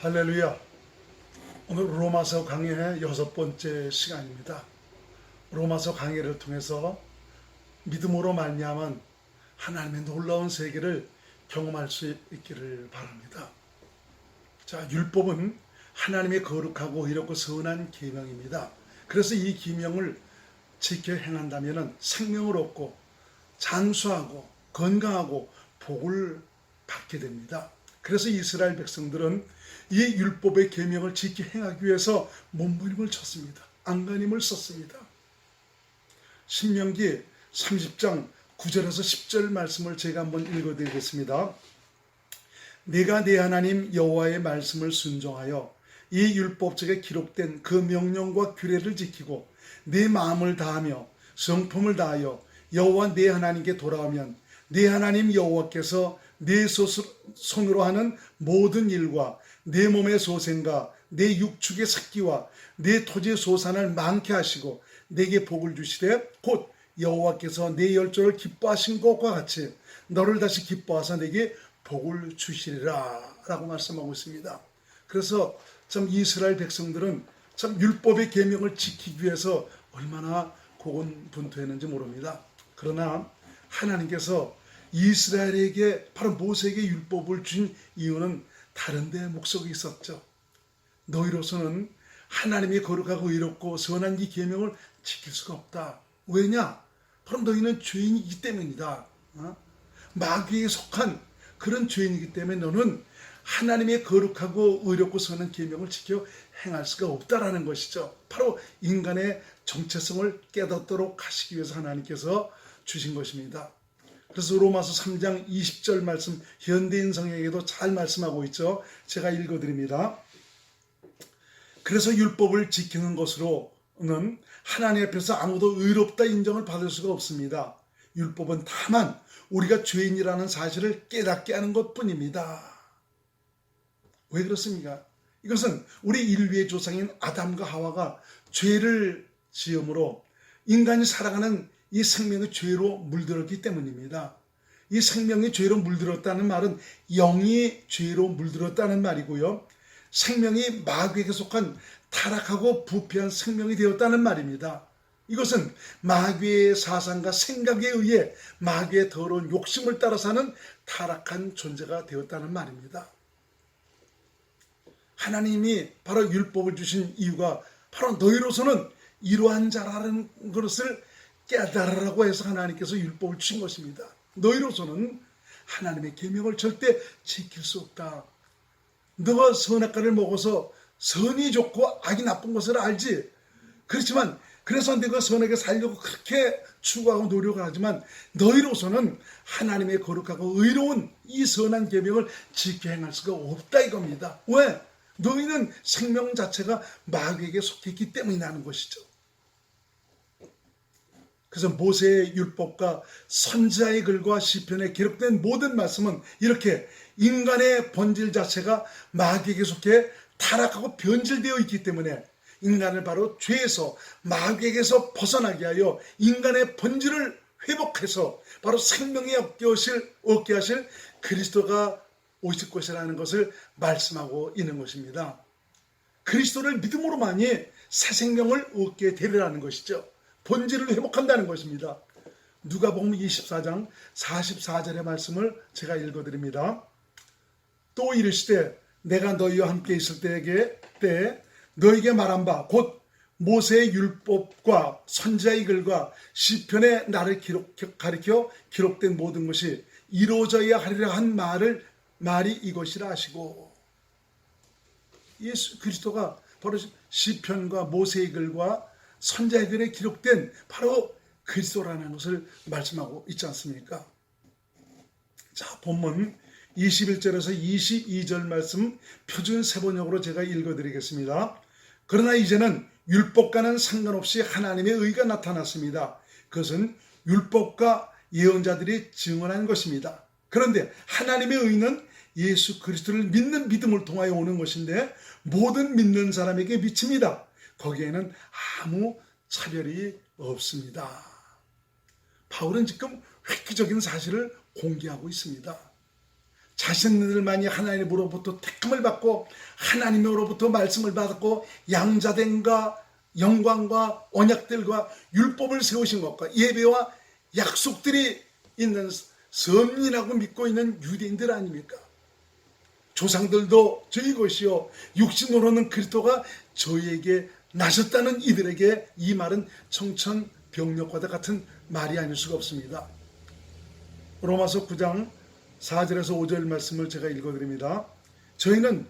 할렐루야. 오늘 로마서 강의 여섯 번째 시간입니다. 로마서 강의를 통해서 믿음으로 말미암은 하나님의 놀라운 세계를 경험할 수 있기를 바랍니다. 자, 율법은 하나님의 거룩하고 의롭고 선한 계명입니다. 그래서 이 계명을 지켜 행한다면 생명을 얻고 장수하고 건강하고 복을 받게 됩니다. 그래서 이스라엘 백성들은 이 율법의 계명을 지켜 행하기 위해서 몸부림을 쳤습니다. 안간힘을 썼습니다. 신명기 30장 9절에서 10절 말씀을 제가 한번 읽어드리겠습니다. 내가 내 하나님 여호와의 말씀을 순종하여 이 율법책에 기록된 그 명령과 규례를 지키고 내 마음을 다하며 성품을 다하여 여호와 내 하나님께 돌아오면 내 하나님 여호와께서 내 손으로 하는 모든 일과 내 몸의 소생과 내 육축의 새끼와 내 토지의 소산을 많게 하시고 내게 복을 주시되 곧 여호와께서 내 열조를 기뻐하신 것과 같이 너를 다시 기뻐하사 내게 복을 주시리라 라고 말씀하고 있습니다. 그래서 참 이스라엘 백성들은 참 율법의 계명을 지키기 위해서 얼마나 고군분투했는지 모릅니다. 그러나 하나님께서 이스라엘에게 바로 모세에게 율법을 준 이유는 다른 데 목적이 있었죠. 너희로서는 하나님이 거룩하고 의롭고 선한 이 계명을 지킬 수가 없다. 왜냐? 바로 너희는 죄인이기 때문이다. 어? 마귀에 속한 그런 죄인이기 때문에 너는 하나님의 거룩하고 의롭고 선한 계명을 지켜 행할 수가 없다라는 것이죠. 바로 인간의 정체성을 깨닫도록 하시기 위해서 하나님께서 주신 것입니다. 그래서 로마서 3장 20절 말씀 현대인 성에게도 잘 말씀하고 있죠. 제가 읽어드립니다. 그래서 율법을 지키는 것으로는 하나님 앞에서 아무도 의롭다 인정을 받을 수가 없습니다. 율법은 다만 우리가 죄인이라는 사실을 깨닫게 하는 것 뿐입니다. 왜 그렇습니까? 이것은 우리 인류의 조상인 아담과 하와가 죄를 지음으로 인간이 살아가는 이 생명의 죄로 물들었기 때문입니다. 이 생명이 죄로 물들었다는 말은 영이 죄로 물들었다는 말이고요. 생명이 마귀에게 속한 타락하고 부패한 생명이 되었다는 말입니다. 이것은 마귀의 사상과 생각에 의해 마귀의 더러운 욕심을 따라 사는 타락한 존재가 되었다는 말입니다. 하나님이 바로 율법을 주신 이유가 바로 너희로서는 이러한 자라는 것을 깨달으라고 해서 하나님께서 율법을 주신 것입니다. 너희로서는 하나님의 계명을 절대 지킬 수 없다. 너가 선악과를 먹어서 선이 좋고 악이 나쁜 것을 알지. 그렇지만 그래서 내가 선하게 살려고 그렇게 추구하고 노력을 하지만 너희로서는 하나님의 거룩하고 의로운 이 선한 계명을 지켜 행할 수가 없다 이겁니다. 왜? 너희는 생명 자체가 마귀에게 속했기 때문이라는 것이죠. 그래서 모세의 율법과 선지자의 글과 시편에 기록된 모든 말씀은 이렇게 인간의 본질 자체가 마귀에게 속해 타락하고 변질되어 있기 때문에 인간을 바로 죄에서 마귀에게서 벗어나게 하여 인간의 본질을 회복해서 바로 생명이 얻게 하실, 얻게 하실 그리스도가 오실 것이라는 것을 말씀하고 있는 것입니다. 그리스도를 믿음으로만이 새 생명을 얻게 되리라는 것이죠. 본질을 회복한다는 것입니다. 누가복음 24장 44절의 말씀을 제가 읽어드립니다. 또 이르시되 내가 너희와 함께 있을 때에게 때 너에게 말한 바 곧 모세의 율법과 선자의 글과 시편에 나를 기록, 가리켜 기록된 모든 것이 이루어져야 하리라 한 말을 말이 이것이라 하시고 예수 그리스도가 바로 시편과 모세의 글과 선자의 글에 기록된 바로 그리스도라는 것을 말씀하고 있지 않습니까? 자, 본문 21절에서 22절 말씀 표준 세번역으로 제가 읽어드리겠습니다. 그러나 이제는 율법과는 상관없이 하나님의 의가 나타났습니다. 그것은 율법과 예언자들이 증언한 것입니다. 그런데 하나님의 의는 예수 그리스도를 믿는 믿음을 통하여 오는 것인데 모든 믿는 사람에게 미칩니다. 거기에는 아무 차별이 없습니다. 바울은 지금 획기적인 사실을 공개하고 있습니다. 자신들만이 하나님으로부터 택함을 받고 하나님으로부터 말씀을 받았고 양자됨과 영광과 언약들과 율법을 세우신 것과 예배와 약속들이 있는 선민이라고 믿고 있는 유대인들 아닙니까? 조상들도 저희 것이요 육신으로는 그리스도가 저희에게 나셨다는 이들에게 이 말은 청천벽력과도 같은 말이 아닐 수가 없습니다. 로마서 9장 4절에서 5절 말씀을 제가 읽어드립니다. 저희는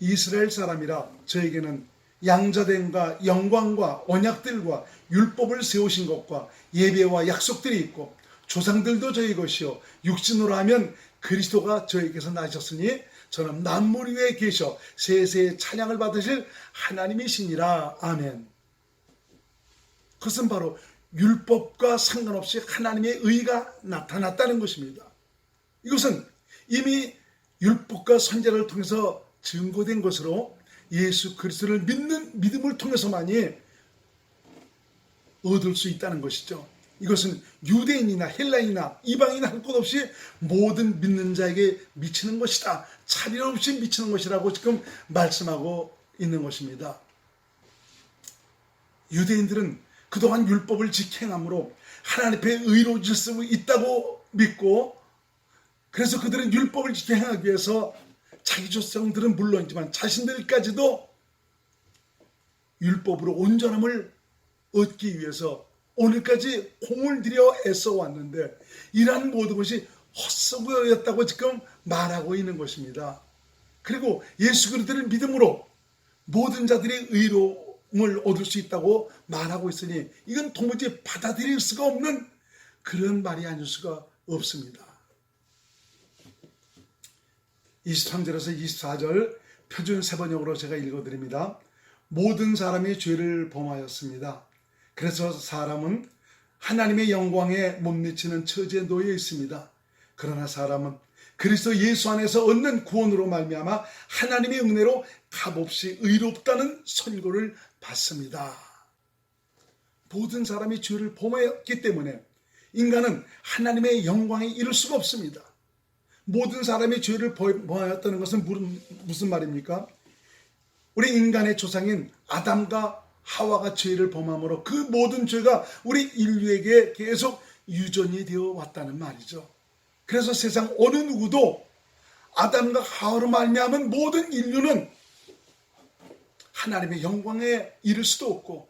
이스라엘 사람이라 저에게는 양자됨과 영광과 언약들과 율법을 세우신 것과 예배와 약속들이 있고 조상들도 저희 것이요 육신으로 하면 그리스도가 저에게서 나셨으니 저는 만물 위에 계셔 세세의 찬양을 받으실 하나님이시니라 아멘. 그것은 바로 율법과 상관없이 하나님의 의가 나타났다는 것입니다. 이것은 이미 율법과 선제를 통해서 증거된 것으로 예수 그리스도를 믿는 믿음을 통해서만이 얻을 수 있다는 것이죠. 이것은 유대인이나 헬라인이나 이방인 할 것 없이 모든 믿는 자에게 미치는 것이다. 차별 없이 미치는 것이라고 지금 말씀하고 있는 것입니다. 유대인들은 그동안 율법을 지행함으로 하나님 앞에 의로워질 수 있다고 믿고 그래서 그들은 율법을 지행하기 위해서 자기 조상들은 물론이지만 자신들까지도 율법으로 온전함을 얻기 위해서 오늘까지 공을 들여 애써 왔는데 이러한 모든 것이 헛수고였다고 지금 말하고 있는 것입니다. 그리고 예수 그리스도를 믿음으로 모든 자들이 의로움을 얻을 수 있다고 말하고 있으니 이건 도무지 받아들일 수가 없는 그런 말이 아닐 수가 없습니다. 23절에서 24절 표준 세번역으로 제가 읽어드립니다. 모든 사람이 죄를 범하였습니다. 그래서 사람은 하나님의 영광에 못 미치는 처지에 놓여 있습니다. 그러나 사람은 그리스도 예수 안에서 얻는 구원으로 말미암아 하나님의 은혜로 값없이 의롭다는 선고를 받습니다. 모든 사람이 죄를 범하였기 때문에 인간은 하나님의 영광에 이를 수가 없습니다. 모든 사람이 죄를 범하였다는 것은 무슨 말입니까? 우리 인간의 조상인 아담과 하와가 죄를 범함으로 그 모든 죄가 우리 인류에게 계속 유전이 되어 왔다는 말이죠. 그래서 세상 어느 누구도 아담과 하와로 말미암은 모든 인류는 하나님의 영광에 이를 수도 없고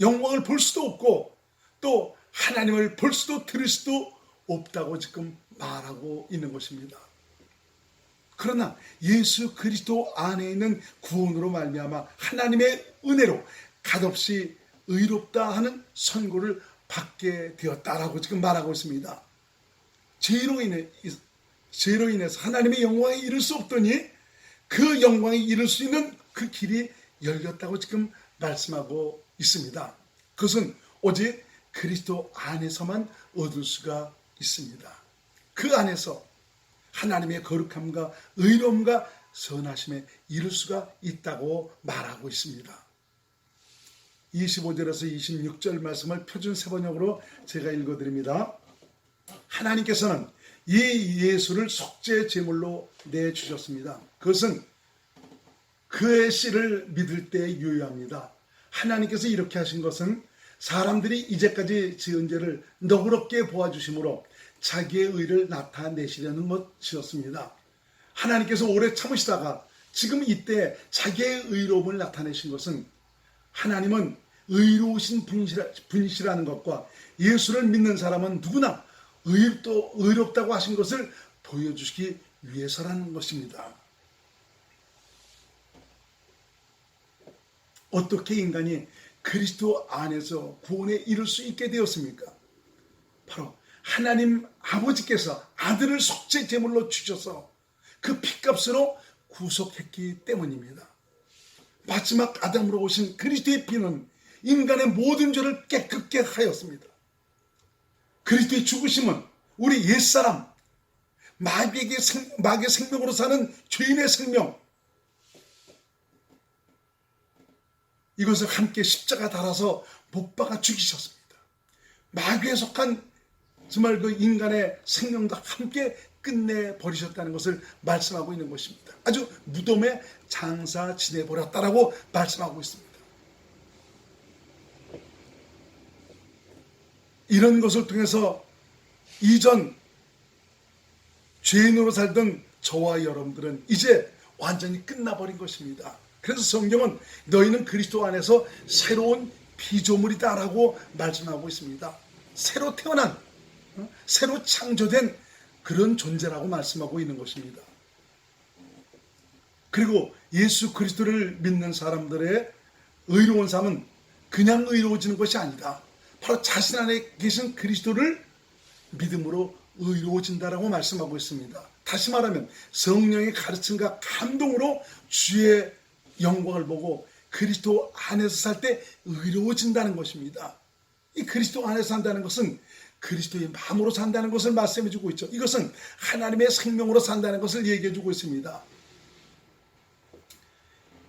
영광을 볼 수도 없고 또 하나님을 볼 수도 들을 수도 없다고 지금 말하고 있는 것입니다. 그러나 예수 그리스도 안에 있는 구원으로 말미암아 하나님의 은혜로 값없이 의롭다 하는 선고를 받게 되었다라고 지금 말하고 있습니다. 죄로 인해 죄로 인해서 하나님의 영광에 이를 수 없더니 그 영광에 이를 수 있는 그 길이 열렸다고 지금 말씀하고 있습니다. 그것은 오직 그리스도 안에서만 얻을 수가 있습니다. 그 안에서 하나님의 거룩함과 의로움과 선하심에 이를 수가 있다고 말하고 있습니다. 25절에서 26절 말씀을 표준 세번역으로 제가 읽어드립니다. 하나님께서는 이 예수를 속죄 제물로 내주셨습니다. 그것은 그의 씨를 믿을 때 유효합니다. 하나님께서 이렇게 하신 것은 사람들이 이제까지 지은 죄를 너그럽게 보아주심으로 자기의 의를 나타내시려는 것이었습니다. 하나님께서 오래 참으시다가 지금 이때 자기의 의로움을 나타내신 것은 하나님은 의로우신 분이시라는 것과 예수를 믿는 사람은 누구나 의롭도, 의롭다고 하신 것을 보여주시기 위해서라는 것입니다. 어떻게 인간이 그리스도 안에서 구원에 이를 수 있게 되었습니까? 바로 하나님 아버지께서 아들을 속죄 제물로 주셔서 그 피값으로 구속했기 때문입니다. 마지막 아담으로 오신 그리스도의 피는 인간의 모든 죄를 깨끗게 하였습니다. 그리스도의 죽으심은 우리 옛사람 마귀에게 생, 마귀의 생명으로 사는 죄인의 생명 이것을 함께 십자가 달아서 못 박아 죽이셨습니다. 마귀에 속한 정말 그 인간의 생명도 함께 끝내 버리셨다는 것을 말씀하고 있는 것입니다. 아주 무덤에 장사 지내 버렸다라고 말씀하고 있습니다. 이런 것을 통해서 이전 죄인으로 살던 저와 여러분들은 이제 완전히 끝나버린 것입니다. 그래서 성경은 너희는 그리스도 안에서 새로운 피조물이다라고 말씀하고 있습니다. 새로 태어난, 어? 새로 창조된 그런 존재라고 말씀하고 있는 것입니다. 그리고 예수 그리스도를 믿는 사람들의 의로운 삶은 그냥 의로워지는 것이 아니다. 바로 자신 안에 계신 그리스도를 믿음으로 의로워진다라고 말씀하고 있습니다. 다시 말하면 성령의 가르침과 감동으로 주의 영광을 보고 그리스도 안에서 살 때 의로워진다는 것입니다. 이 그리스도 안에서 산다는 것은 그리스도의 마음으로 산다는 것을 말씀해 주고 있죠. 이것은 하나님의 생명으로 산다는 것을 얘기해 주고 있습니다.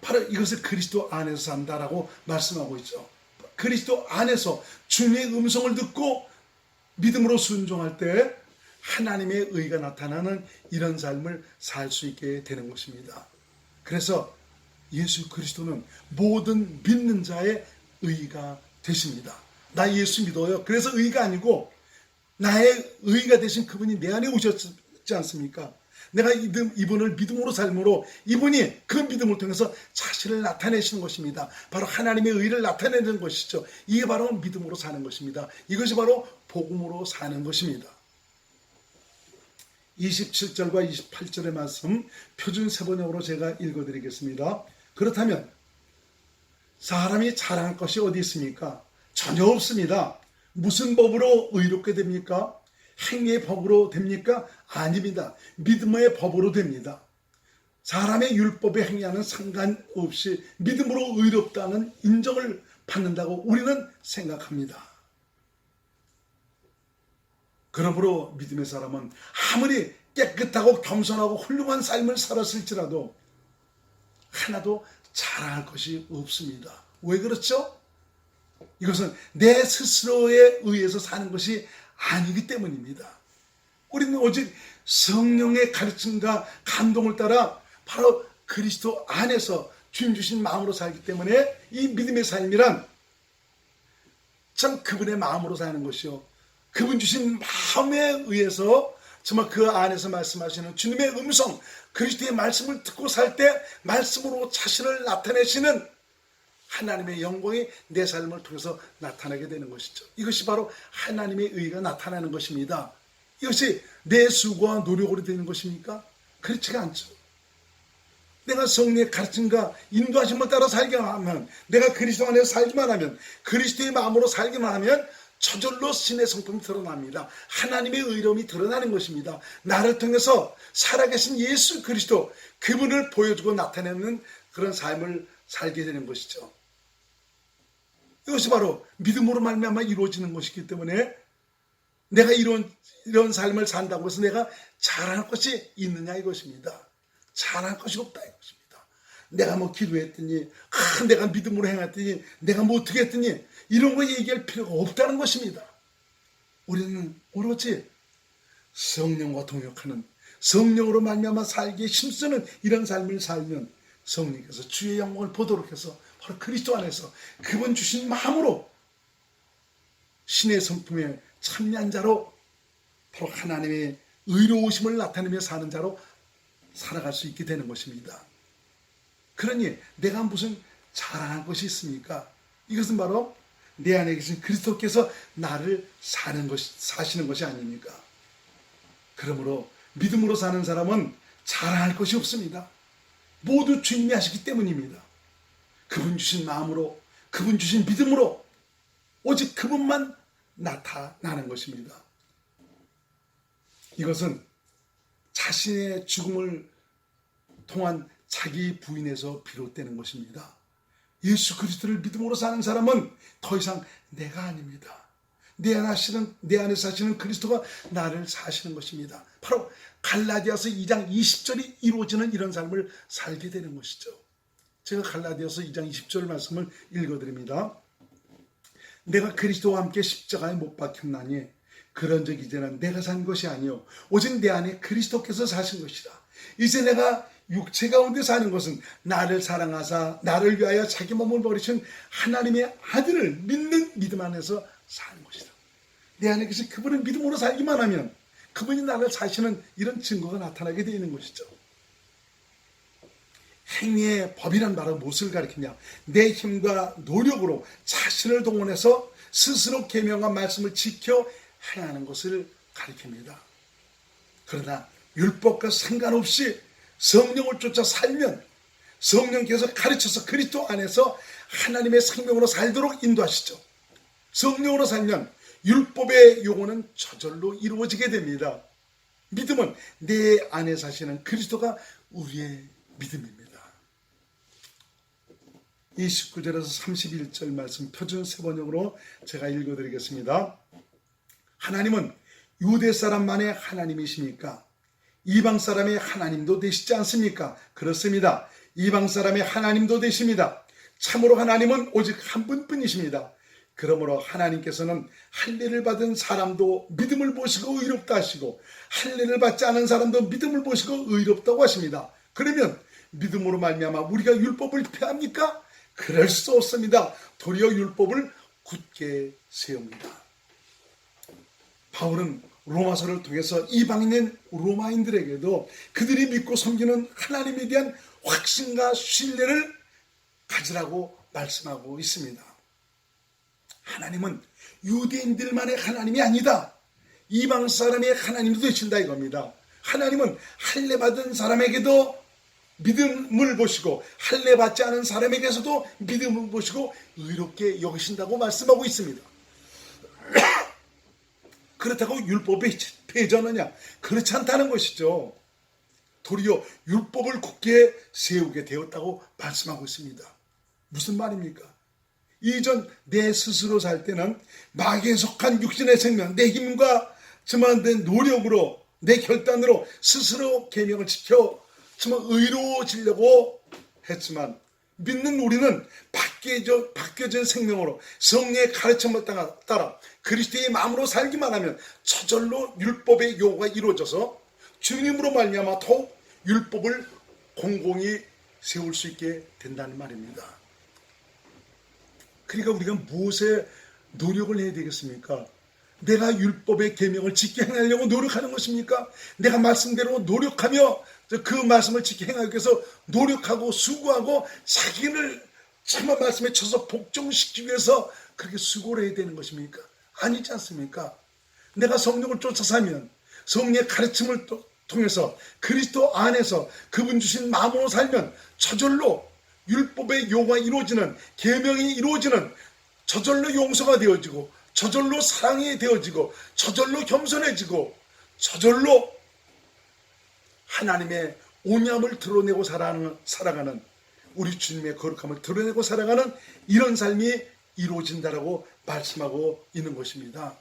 바로 이것을 그리스도 안에서 산다라고 말씀하고 있죠. 그리스도 안에서 주님의 음성을 듣고 믿음으로 순종할 때 하나님의 의가 나타나는 이런 삶을 살 수 있게 되는 것입니다. 그래서 예수 그리스도는 모든 믿는 자의 의가 되십니다. 나 예수 믿어요. 그래서 의가 아니고 나의 의가 되신 그분이 내 안에 오셨지 않습니까? 내가 이분- 이분을 믿음으로 삶으로 이분이 그 믿음을 통해서 자신을 나타내시는 것입니다. 바로 하나님의 의를 나타내는 것이죠. 이게 바로 믿음으로 사는 것입니다. 이것이 바로 복음으로 사는 것입니다. 27절과 28절의 말씀 표준 세번역으로 제가 읽어드리겠습니다. 그렇다면 사람이 자랑할 것이 어디 있습니까? 전혀 없습니다. 무슨 법으로 의롭게 됩니까? 행위의 법으로 됩니까? 아닙니다. 믿음의 법으로 됩니다. 사람의 율법에 행위하는 상관없이 믿음으로 의롭다는 인정을 받는다고 우리는 생각합니다. 그러므로 믿음의 사람은 아무리 깨끗하고 겸손하고 훌륭한 삶을 살았을지라도 하나도 자랑할 것이 없습니다. 왜 그렇죠? 이것은 내 스스로에 의해서 사는 것이 아니기 때문입니다. 우리는 오직 성령의 가르침과 감동을 따라 바로 그리스도 안에서 주님 주신 마음으로 살기 때문에 이 믿음의 삶이란 참 그분의 마음으로 사는 것이요. 그분 주신 마음에 의해서 정말 그 안에서 말씀하시는 주님의 음성, 그리스도의 말씀을 듣고 살 때 말씀으로 자신을 나타내시는 하나님의 영광이 내 삶을 통해서 나타나게 되는 것이죠. 이것이 바로 하나님의 의가 나타나는 것입니다. 이것이 내 수고와 노력으로 되는 것입니까? 그렇지가 않죠. 내가 성령의 가르침과 인도하심을 따라 살기만 하면 내가 그리스도 안에서 살기만 하면 그리스도의 마음으로 살기만 하면 저절로 신의 성품이 드러납니다. 하나님의 의로움이 드러나는 것입니다. 나를 통해서 살아계신 예수 그리스도 그분을 보여주고 나타내는 그런 삶을 살게 되는 것이죠. 이것이 바로 믿음으로 말미암아 이루어지는 것이기 때문에 내가 이런 이런 삶을 산다고 해서 내가 잘할 것이 있느냐 이것입니다. 잘할 것이 없다 이것입니다. 내가 뭐 기도했더니 아, 내가 믿음으로 행했더니 내가 뭐 어떻게 했더니 이런 거 얘기할 필요가 없다는 것입니다. 우리는 오로지 성령과 동역하는 성령으로 말미암아 살기에 힘쓰는 이런 삶을 살면 성령께서 주의 영광을 보도록 해서 바로 그리스도 안에서 그분 주신 마음으로 신의 성품에 참여한 자로 바로 하나님의 의로우심을 나타내며 사는 자로 살아갈 수 있게 되는 것입니다. 그러니 내가 무슨 자랑할 것이 있습니까? 이것은 바로 내 안에 계신 그리스도께서 나를 사는 것이 사시는 것이 아닙니까? 그러므로 믿음으로 사는 사람은 자랑할 것이 없습니다. 모두 주님이 하시기 때문입니다. 그분 주신 마음으로, 그분 주신 믿음으로 오직 그분만 나타나는 것입니다. 이것은 자신의 죽음을 통한 자기 부인에서 비롯되는 것입니다. 예수 그리스도를 믿음으로 사는 사람은 더 이상 내가 아닙니다. 내 안에 사시는 내 안에 사시는 그리스도가 나를 사시는 것입니다. 바로 갈라디아서 2장 20절이 이루어지는 이런 삶을 살게 되는 것이죠. 제가 갈라디아서 2장 20절 말씀을 읽어드립니다. 내가 그리스도와 함께 십자가에 못 박혔나니 그런 적 이제는 내가 산 것이 아니요 오직 내 안에 그리스도께서 사신 것이라. 이제 내가 육체 가운데 사는 것은 나를 사랑하사 나를 위하여 자기 몸을 버리신 하나님의 아들을 믿는 믿음 안에서 사는 것이다. 내 안에 계신 그분을 믿음으로 살기만 하면 그분이 나를 사시는 이런 증거가 나타나게 되는 것이죠. 행위의 법이란 말은 무엇을 가리키냐? 내 힘과 노력으로 자신을 동원해서 스스로 계명한 말씀을 지켜 행하는 것을 가리킵니다. 그러나 율법과 상관없이 성령을 쫓아 살면 성령께서 가르쳐서 그리스도 안에서 하나님의 생명으로 살도록 인도하시죠. 성령으로 살면 율법의 요구는 저절로 이루어지게 됩니다. 믿음은 내 안에 사시는 그리스도가 우리의 믿음입니다. 29절에서 31절 말씀 표준 세번역으로 제가 읽어드리겠습니다. 하나님은 유대 사람만의 하나님이십니까? 이방 사람의 하나님도 되시지 않습니까? 그렇습니다. 이방 사람의 하나님도 되십니다. 참으로 하나님은 오직 한 분뿐이십니다. 그러므로 하나님께서는 할례를 받은 사람도 믿음을 보시고 의롭다 하시고 할례를 받지 않은 사람도 믿음을 보시고 의롭다고 하십니다. 그러면 믿음으로 말미암아 우리가 율법을 폐합니까? 그럴 수 없습니다. 도리어 율법을 굳게 세웁니다. 바울은 로마서를 통해서 이방인인 로마인들에게도 그들이 믿고 섬기는 하나님에 대한 확신과 신뢰를 가지라고 말씀하고 있습니다. 하나님은 유대인들만의 하나님이 아니다. 이방 사람의 하나님도 되신다 이겁니다. 하나님은 할례 받은 사람에게도 믿음을 보시고 할례 받지 않은 사람에게서도 믿음을 보시고 의롭게 여기신다고 말씀하고 있습니다. 그렇다고 율법이 폐전하냐? 그렇지 않다는 것이죠. 도리어 율법을 굳게 세우게 되었다고 말씀하고 있습니다. 무슨 말입니까? 이전 내 스스로 살 때는 마귀에 속한 육신의 생명, 내 힘과 저만 된 노력으로 내 결단으로 스스로 계명을 지켜 정말 의로워지려고 했지만 믿는 우리는 바뀌어져, 바뀌어진 생명으로 성령의 가르침을 따라, 그리스도의 마음으로 살기만 하면 저절로 율법의 요구가 이루어져서 주님으로 말미암아 더욱 율법을 공공히 세울 수 있게 된다는 말입니다. 그러니까 우리가 무엇에 노력을 해야 되겠습니까? 내가 율법의 계명을 지켜 행하려고 노력하는 것입니까? 내가 말씀대로 노력하며 그 말씀을 지켜 행하기 위해서 노력하고 수고하고 자기를 참아 말씀에 쳐서 복종시키기 위해서 그렇게 수고를 해야 되는 것입니까? 아니지 않습니까? 내가 성령을 쫓아 살면 성령의 가르침을 통해서 그리스도 안에서 그분 주신 마음으로 살면 저절로 율법의 요구가 이루어지는 계명이 이루어지는 저절로 용서가 되어지고 저절로 사랑이 되어지고 저절로 겸손해지고 저절로 하나님의 오념을 드러내고 살아가는, 살아가는 우리 주님의 거룩함을 드러내고 살아가는 이런 삶이 이루어진다라고 말씀하고 있는 것입니다.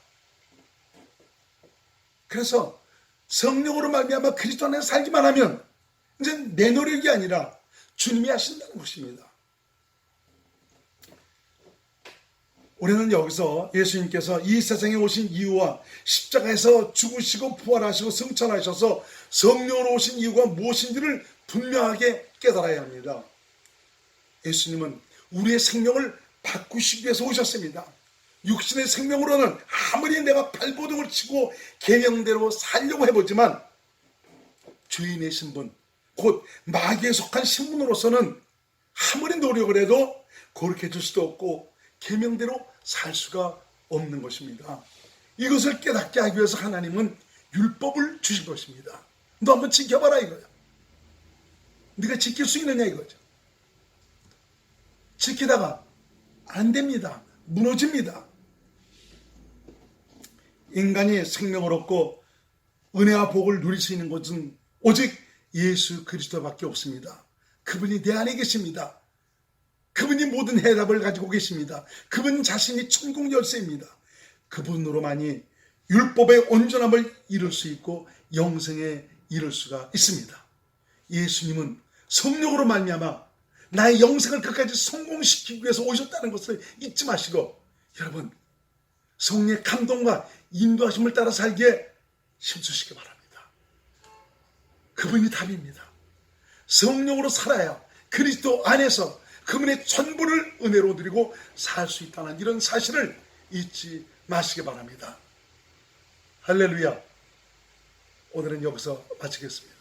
그래서 성령으로 말미암아 그리스도 안에 살기만 하면 이제 내 노력이 아니라 주님이 하신다는 것입니다. 우리는 여기서 예수님께서 이 세상에 오신 이유와 십자가에서 죽으시고 부활하시고 승천하셔서 성령으로 오신 이유가 무엇인지를 분명하게 깨달아야 합니다. 예수님은 우리의 생명을 바꾸시기 위해서 오셨습니다. 육신의 생명으로는 아무리 내가 발버둥을 치고 계명대로 살려고 해보지만 주인의 신분, 곧 마귀에 속한 신분으로서는 아무리 노력을 해도 그렇게 될 수도 없고 계명대로 살 수가 없는 것입니다. 이것을 깨닫게 하기 위해서 하나님은 율법을 주신 것입니다. 너 한번 지켜봐라 이거야. 네가 지킬 수 있느냐 이거죠. 지키다가 안 됩니다. 무너집니다. 인간이 생명을 얻고 은혜와 복을 누릴 수 있는 것은 오직 예수 그리스도밖에 없습니다. 그분이 내 안에 계십니다. 그분이 모든 해답을 가지고 계십니다. 그분 자신이 천국 열쇠입니다. 그분으로만이 율법의 온전함을 이룰 수 있고 영생에 이룰 수가 있습니다. 예수님은 성령으로 말미암아 나의 영생을 끝까지 성공시키기 위해서 오셨다는 것을 잊지 마시고 여러분 성령의 감동과 인도하심을 따라 살기에 힘쓰시기 바랍니다. 그분이 답입니다. 성령으로 살아야 그리스도 안에서 그분의 전부를 은혜로 드리고 살 수 있다는 이런 사실을 잊지 마시기 바랍니다. 할렐루야. 오늘은 여기서 마치겠습니다.